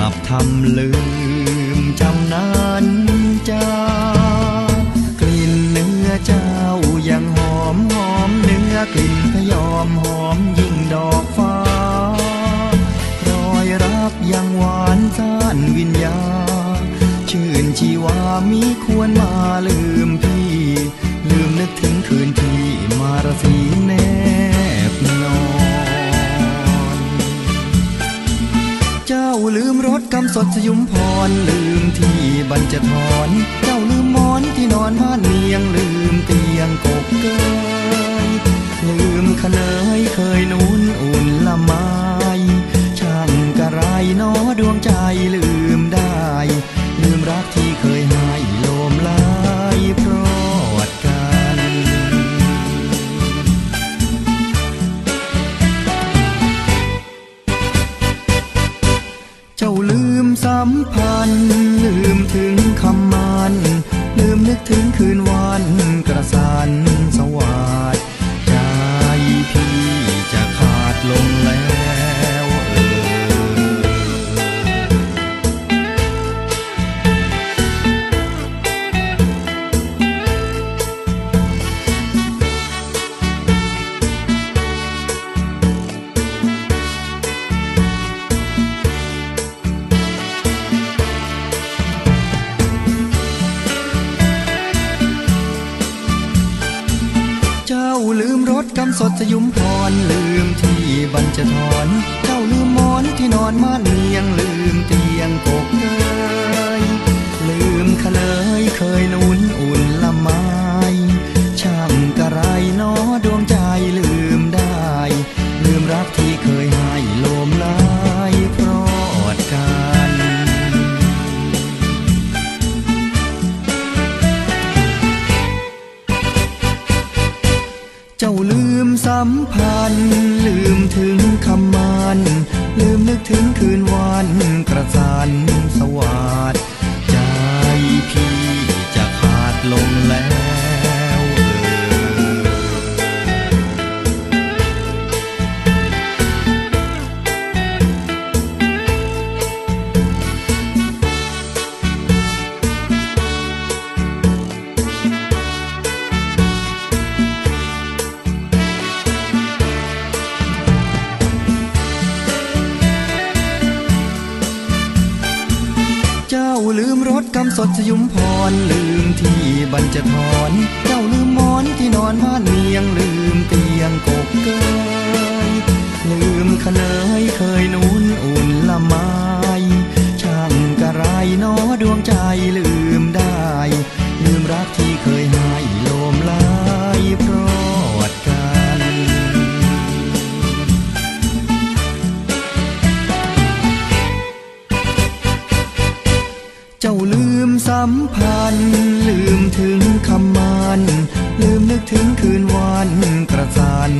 ลับทำลืมจำนั้นจากลิ่นเนื้อเจ้ายังหอมหอมเนื้อกลิ่นพยอมหอมยิ่งดอกฟ้ารอยรักยังหวานซ่านวิญญา ชื่นชีวามีควรมาลืมพี่ำสดสยุมพรลืมที่บรรจทรเจ้าลืมหมอนที่นอนบ้านเมียงลืมเตียงกบเกยลืมขเนยเคยนุ่นอุ่นละไมช่างกระไรหนอดวงใจลืมได้ ลืมรักที่เคยให้โลมลายเพรอดกันเจ้าลืม สัมพันธ์ลืมถึงคำมันลืมนึกถึงคืนวันกระสัน สดสยุมพรลืมที่บรรจทรเจ้าลืมหมอนที่นอนม่านเมียงลืมเตียงกกเกยลืมขเลยเคยนุ่นอุ่นละไม้ช่างกระไรหนอดวงใจลืมได้ ลืมรักที่เคย เจ้าลืมสัมพันธ์ลืมถึงคำมันลืมนึกถึงคืนวันกระสันสวัสดใจพี่จะขาดลงแล้ว กำสดสยุมพรลืมที่บรรจทรเจ้าลืมหมอนที่นอนผ้านเมียงลืมเตียงกบ ถึงคืนวันกระสัน